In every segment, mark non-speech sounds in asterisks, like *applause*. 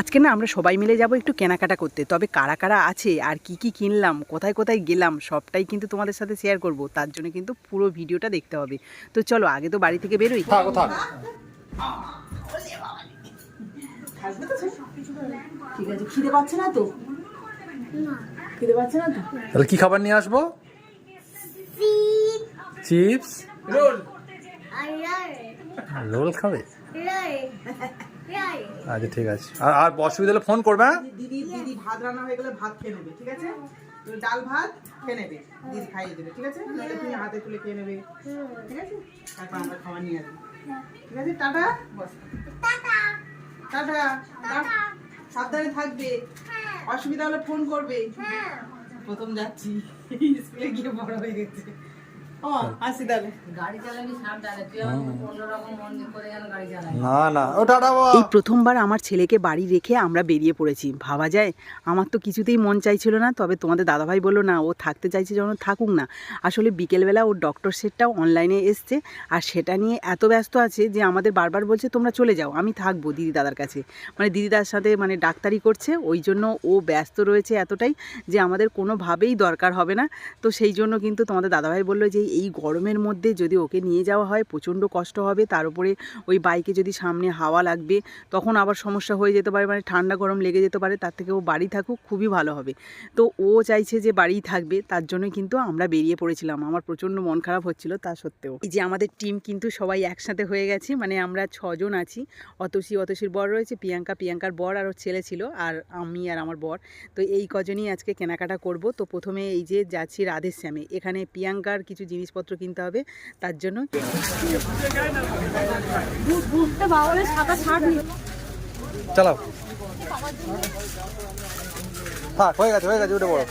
আজকে না আমরা সবাই মিলে যাব একটু কেনাকাটা করতে। তবে কারা কারা আছে আর কি কি কিনলাম কোথায় কোথায় গেলাম সবটাই কিন্তু তোমাদের সাথে শেয়ার করব। তার জন্য কিন্তু পুরো ভিডিওটা দেখতে হবে। তো চলো আগে তো বাড়ি থেকে বেরোই। থাকো ঠিক আছে খিদে পাচ্ছে না তো? খিদে পাচ্ছে না তো? তাহলে কি খাবার নিয়ে আসব? Chips roll. খাবে? আচ্ছা ঠিক আছে। আর আর অসুবিধা হলে ফোন করবে হ্যাঁ? দিদি দিদি ভাত রান্না হয়ে গেলে ভাত খেয়ে নেবে ঠিক আছে? ডাল ভাত খেয়ে নেবে দিদি খাইয়ে দেবে ঠিক আছে? নইলে তুমি হাতে তুলে খেয়ে নেবে ঠিক আছে? তারপর আমরা খাবার নিয়ে আসব। ঠিক আছে টাটা? বস। টাটা। টাটা। সাবধানে থাকবে। অসুবিধা হলে ফোন করবে। প্রথম যাচ্ছি। *laughs* স্কুলে গিয়ে বড় হয়ে গেছে। না না এই প্রথমবার আমার ছেলেকে বাড়ি রেখে আমরা বেরিয়ে পড়েছি। ভাবা যায় আমার তো কিছুতেই মন চাইছিল না তবে তোমাদের দাদাভাই বলল না ও থাকতে চাইছে যখন থাকুক না। আসলে বিকেলবেলা ওর ডক্টর সেটটাও অনলাইনে এসছে আর সেটা নিয়ে এত ব্যস্ত আছে যে আমাদের বারবার বলছে তোমরা চলে যাও আমি থাকব দিদি দাদার কাছে। মানে দিদিদার সাথে মানে ডাক্তারি করছে ওই জন্য ও ব্যস্ত রয়েছে এতটাই যে আমাদের কোনোভাবেই দরকার হবে না। তো সেই জন্য কিন্তু তোমাদের দাদাভাই বলল যে এই গরমের মধ্যে যদি ওকে নিয়ে যাওয়া হয়, প্রচণ্ড কষ্ট হবে। তার উপরে ওই বাইকে যদি সামনে হাওয়া লাগবে, তখন আবার সমস্যা হয়ে যেতে পারে মানে ঠান্ডা গরম লেগে যেতে পারে। তার থেকে ও বাড়ি থাকুক, খুবই ভালো হবে। তো ও চাইছে যে বাড়িই থাকবে, তার জন্যই কিন্তু আমরা বেরিয়ে পড়েছিলাম। আমার প্রচণ্ড মন খারাপ হচ্ছিল তা সত্ত্বেও। এই যে আমাদের টিম কিন্তু সবাই একসাথে হয়ে গেছে মানে আমরা ছজন আছি। অতসী, অতসীর বর রয়েছে, প্রিয়াঙ্কা, প্রিয়াঙ্কার বর আর ওর ছেলে ছিল, আর আমি আর আমার বর। তো এই কজনই আজকে কেনাকাটা করব। তো প্রথমে এই যে যাচ্ছি রাধেশ্যামে। এখানে প্রিয়াঙ্কার কিছু জিনিসপত্র কিনতে হবে তার জন্য চালাও। থাক হয়ে গেছে হয়ে গেছে উঠে পড়ো।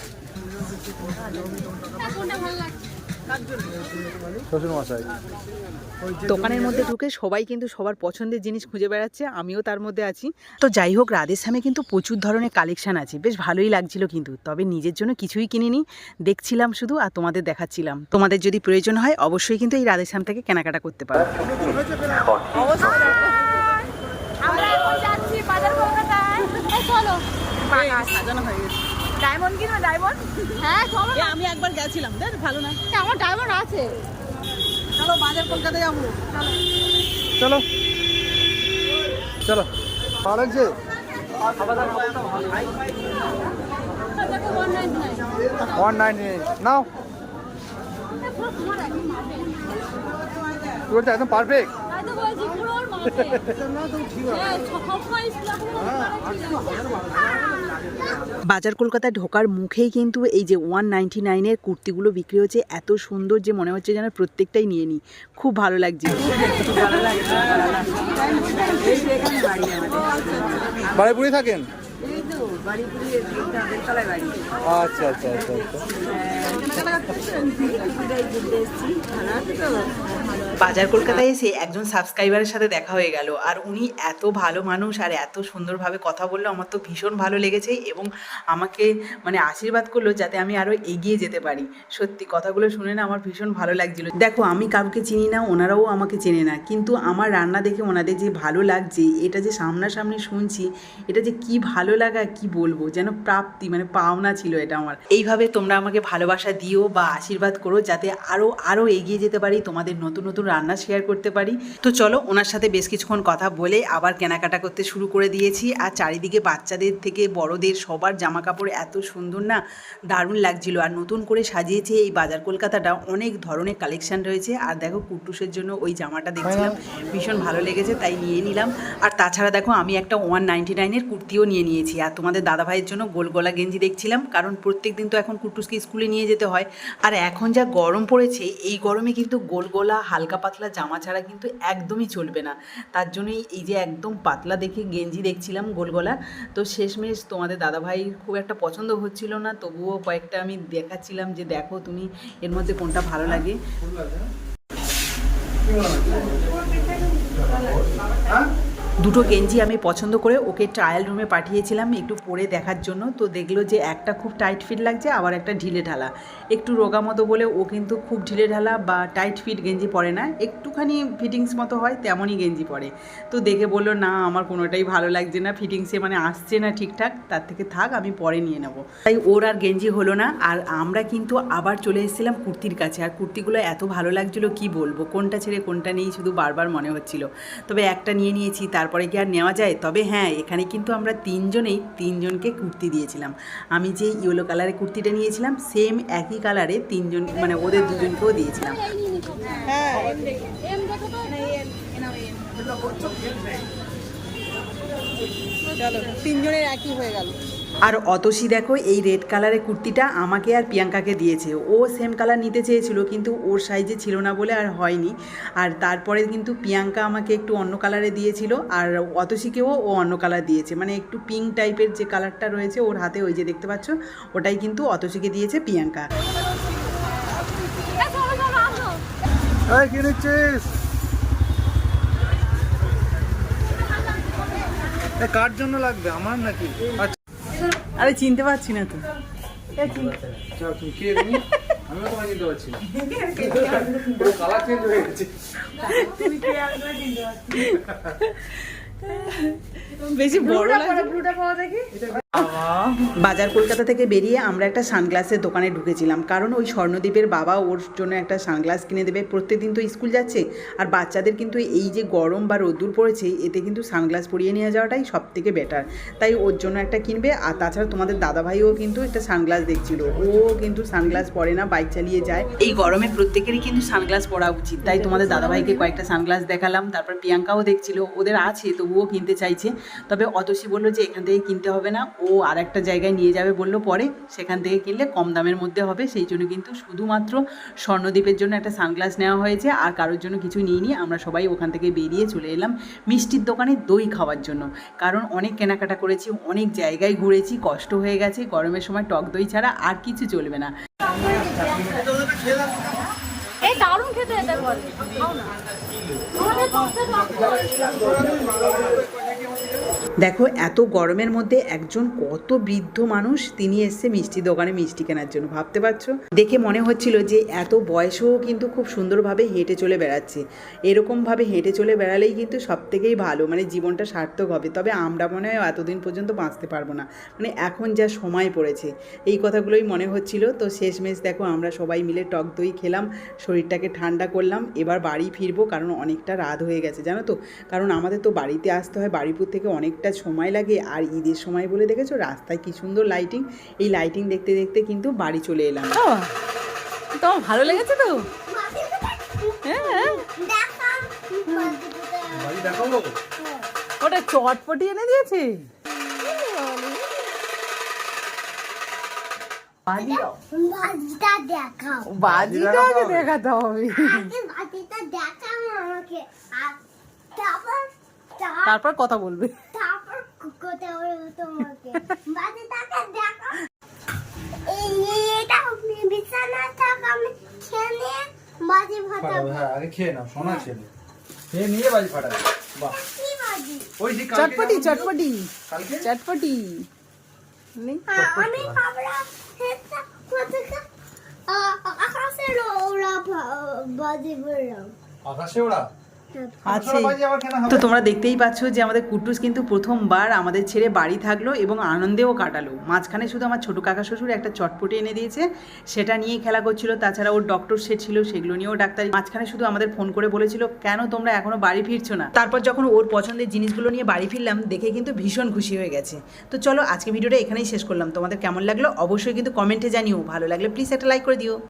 দোকানের মধ্যে ঢুকে সবাই কিন্তু সবার পছন্দের জিনিস খুঁজে বেড়াচ্ছে আমিও তার মধ্যে আছি। তো যাই হোক রাধেশ্যামে কিন্তু প্রচুর ধরনের কালেকশন আছে বেশ ভালোই লাগছিল কিন্তু তবে নিজের জন্য কিছুই কিনিনি দেখছিলাম শুধু আর তোমাদের দেখাচ্ছিলাম। তোমাদের যদি প্রয়োজন হয় অবশ্যই কিন্তু এই রাধেশ্যাম থেকে কেনাকাটা করতে পারো। আমরা এখন যাচ্ছি বাজার কলকাতায়। চলো। সাজানো হয়ে গেছে। ডায়মন্ড কিনবে ডায়মন্ড হ্যাঁ চলো না। আমি একবার গেছিলাম দেখ ভালো না। আমার ডায়মন্ড আছে। চলো বাজার কলকাতায় যাব। চলো। চলো। ভালো লাগছে ওয়ান নাইনটি নাও। বলছো একদম পারফেক্ট পুরো ওর মাঠে হ্যাঁ, বাজার কলকাতায় ঢোকার মুখেই কিন্তু এই যে ওয়ান নাইনটি নাইনের কুর্তিগুলো বিক্রি হচ্ছে এত সুন্দর যে মনে হচ্ছে যেন প্রত্যেকটাই নিয়ে নিই খুব ভালো লাগছে। বাড়িপুরি থাকেন? আচ্ছা আচ্ছা আচ্ছা আচ্ছা। বাজার কলকাতায় এসে একজন সাবস্ক্রাইবারের সাথে দেখা হয়ে গেল। আর উনি এত ভালো মানুষ আর এত সুন্দরভাবে কথা বলল, আমার তো ভীষণ ভালো লেগেছে এবং আমাকে মানে আশীর্বাদ করল যাতে আমি আরও এগিয়ে যেতে পারি। সত্যি, কথাগুলো শুনে না আমার ভীষণ ভালো লাগছিল। দেখো, আমি কাউকে চিনি না, ওনারাও আমাকে চেনে না। কিন্তু আমার রান্না দেখে ওনাদের যে ভালো লাগছে, এটা যে সামনাসামনি শুনছি, এটা যে কি ভালো লাগা, কি বলব? যেন প্রাপ্তি মানে পাওনা ছিল এটা আমার। এইভাবে তোমরা আমাকে ভালোবাসা দিও বা আশীর্বাদ করো যাতে আরও আরও এগিয়ে যেতে পারি তোমাদের নতুন নতুন রান্না শেয়ার করতে পারি। তো চলো ওনার সাথে বেশ কিছুক্ষণ কথা বলে আবার কেনাকাটা করতে শুরু করে দিয়েছি। আর চারিদিকে বাচ্চাদের থেকে বড়দের সবার জামা কাপড় এত সুন্দর না, দারুণ লাগছিল। আর নতুন করে সাজিয়েছে এই বাজার কলকাতাটা অনেক ধরনের কালেকশন রয়েছে। আর দেখো কুটুসের জন্য ওই জামাটা দেখছিলাম, ভীষণ ভালো লেগেছে, তাই নিয়ে নিলাম। আর তাছাড়া দেখো আমি একটা ওয়ান নাইনটি নাইনের কুর্তিও নিয়ে নিয়েছি। আর তোমাদের দাদাভাইয়ের জন্য গোল গলা গেঞ্জি দেখছিলাম, কারণ প্রত্যেক দিন তো এখন কুটুসকে স্কুলে নিয়ে যেতে হয়। আর এখন যা গরম পড়েছে, এই গরমে কিন্তু গোল গলা হালকা পাতলা জামা ছাড়া কিন্তু একদমই চলবে না। তার জন্যই এই যে একদম পাতলা দেখে গেঞ্জি দেখছিলাম গোলগলা তো শেষমেশ তোমাদের দাদাভাই খুব একটা পছন্দ হচ্ছিল না, তবুও কয়েকটা আমি দেখাচ্ছিলাম যে দেখো তুমি এর মধ্যে কোনটা ভালো লাগে। হ্যাঁ? দুটো গেঞ্জি আমি পছন্দ করে ওকে ট্রায়াল রুমে পাঠিয়েছিলাম একটু পরে দেখার জন্য। তো দেখল যে একটা খুব টাইট ফিট লাগছে, আবার একটা ঢিলে ঢালা। একটু রোগা মতো বলে ও কিন্তু খুব ঢিলে ঢালা বা টাইট ফিট গেঞ্জি পরে না, একটুখানি ফিটিংস মতো হয় তেমনই গেঞ্জি পরে। তো দেখে বলল, না, আমার কোনোটাই ভালো লাগছে না ফিটিংসে মানে আসছে না ঠিকঠাক, তার থেকে থাক, আমি পরে নিয়ে নেব। তাই ওর আর গেঞ্জি হলো না, আর আমরা কিন্তু আবার চলে এসেছিলাম কুর্তির কাছে। আর কুর্তিগুলো এত ভালো লাগছিল, কি বলব? কোনটা ছেড়ে কোনটা নেই, শুধু বারবার মনে হচ্ছিল। তবে একটা নিয়ে নিয়েছি তারপরে কি আর নেওয়া যায়? তবে হ্যাঁ এখানে কিন্তু আমরা তিনজনেই তিনজনকে কুর্তি দিয়েছিলাম। আমি যে ইয়েলো কালারের কুর্তিটা নিয়েছিলাম সেম একই কালারে তিনজন মানে ওদের দুজনকেও দিয়েছিলাম। হ্যাঁ। তিনজনের একই হয়ে গেল। আর অতসী দেখো, এই রেড কালারের কুর্তিটা আমাকে আর প্রিয়াঙ্কাকে দিয়েছে। ও সেম কালার নিতে চেয়েছিল, কিন্তু ওর সাইজে ছিল না বলে আর হয়নি। আর তারপরে কিন্তু প্রিয়াঙ্কা আমাকে একটু অন্য কালারে দিয়েছিল, আর অতসীকেও ও অন্য কালার দিয়েছে। মানে একটু পিঙ্ক টাইপের যে কালারটা রয়েছে ওর হাতে ওই যে দেখতে পাচ্ছ, ওটাই কিন্তু অতসীকে দিয়েছে প্রিয়াঙ্কা। কার জন্য লাগবে, আমার নাকি? আচ্ছা। আরে চিনতে পারছি না তো। হয়ে বেশি বড় ব্লুটা পাওয়া দেখি। বাজার কলকাতা থেকে বেরিয়ে আমরা একটা সানগ্লাসের দোকানে ঢুকেছিলাম। কারণ ওই স্বর্ণদ্বীপের বাবা ওর জন্য একটা সানগ্লাস কিনে দেবে। প্রত্যেকদিন তো স্কুল যাচ্ছে। আর বাচ্চাদের কিন্তু এই যে গরম বা রোদ্দুর পড়েছে, এতে কিন্তু সানগ্লাস পরিয়ে নিয়ে যাওয়াটাই সব থেকে বেটার তাই ওর জন্য একটা কিনবে। আর তাছাড়া তোমাদের দাদাভাইও কিন্তু একটা সানগ্লাস দেখছিল। ও কিন্তু সানগ্লাস পরে না বাইক চালিয়ে যায়। এই গরমে প্রত্যেকেরই কিন্তু সানগ্লাস পরা উচিত। তাই তোমাদের দাদাভাইকে কয়েকটা সানগ্লাস দেখালাম। তারপর প্রিয়াঙ্কাও দেখছিল। ওদের আছে, তবুও কিনতে চাইছে। তবে অতসী বলল যে এখান থেকে কিনতে হবে না। ও আর একটা জায়গায় নিয়ে যাবে বলল পরে, সেখান থেকে কিনলে কম দামের মধ্যে হবে। সেই জন্য কিন্তু শুধুমাত্র স্বর্ণদ্বীপের জন্য একটা সানগ্লাস নেওয়া হয়েছে, আর কারোর জন্য কিছু নিইনি। আমরা সবাই ওখান থেকে বেরিয়ে চলে এলাম মিষ্টির দোকানে দই খাওয়ার জন্য। কারণ অনেক কেনাকাটা করেছি, অনেক জায়গায় ঘুরেছি, কষ্ট হয়ে গেছে, গরমের সময় টক দই ছাড়া আর কিছু চলবে না। দারুণ খেতে দেখো, এত গরমের মধ্যে একজন কত বৃদ্ধ মানুষ তিনি এসছে মিষ্টি দোকানে মিষ্টি কেনার জন্য, ভাবতে পারছ? দেখে মনে হচ্ছিল যে এত বয়সেও কিন্তু খুব সুন্দরভাবে হেঁটে চলে বেড়াচ্ছে। এরকমভাবে হেঁটে চলে বেড়ালেই কিন্তু সব থেকেই ভালো মানে জীবনটা সার্থক হবে। তবে আমরা মনে হয় এতদিন পর্যন্ত বাঁচতে পারব না। মানে এখন যা সময় পড়েছে, এই কথাগুলোই মনে হচ্ছিল। তো শেষমেশ দেখো, আমরা সবাই মিলে টক দই খেলাম, শরীরটাকে ঠান্ডা করলাম, এবার বাড়ি ফিরবো, কারণ অনেকটা রাত হয়ে গেছে, জানো তো? কারণ আমাদের তো বাড়িতে আসতে হয়, বাড়িপুর থেকে অনেকটা সময় লাগে। আর ঈদের সময় বলে দেখেছ রাস্তায় কি সুন্দর লাইটিং এই লাইটিং দেখতে দেখতে কিন্তু বাড়ি চলে এলাম। তোমার ভালো লেগেছে তো? হ্যাঁ ওটা চটপটি এনে দিয়েছে? বাজিটা দেখাও বাজিটা আগে দেখাতে হবে বাজিটা দেখাও আমাকে। তারপর কথা বলব। তোমাকে বাজিটাকে দেখাও এই এটা আপনি বিছানা থাক আমি খেলে বাজি ফাটাবো হ্যাঁ আগে খেয়ে নাও সোনা ছেলে খেয়ে নিয়ে বাড়ি ফাটাবে বাহ ওই যে চটপটি চটপটি চটপটি আমি ভাবলাম এটা ওরা ভা- বললাম। আকাশে ওরা? আছে হবে? তো তোমরা দেখতেই পাচ্ছ যে আমাদের কুটুস কিন্তু প্রথমবার আমাদের ছেড়ে বাড়ি থাকল এবং আনন্দেও কাটালো। মাঝখানে শুধু আমার ছোটো কাকা শ্বশুর একটা চটপটি এনে দিয়েছে সেটা নিয়ে খেলা করছিল তাছাড়া ওর ডক্টর সেট ছিল সেগুলো নিয়েও ডাক্তার। মাঝখানে শুধু আমাদের ফোন করে বলেছিল কেন তোমরা এখনও বাড়ি ফিরছো না? তারপর যখন ওর পছন্দের জিনিসগুলো নিয়ে বাড়ি ফিরলাম দেখে কিন্তু ভীষণ খুশি হয়ে গেছে। তো চলো আজকে ভিডিওটা এখানেই শেষ করলাম। তোমাদের কেমন লাগল? অবশ্যই কিন্তু কমেন্টে জানিও। ভালো লাগলে প্লিজ একটা লাইক করে দিও।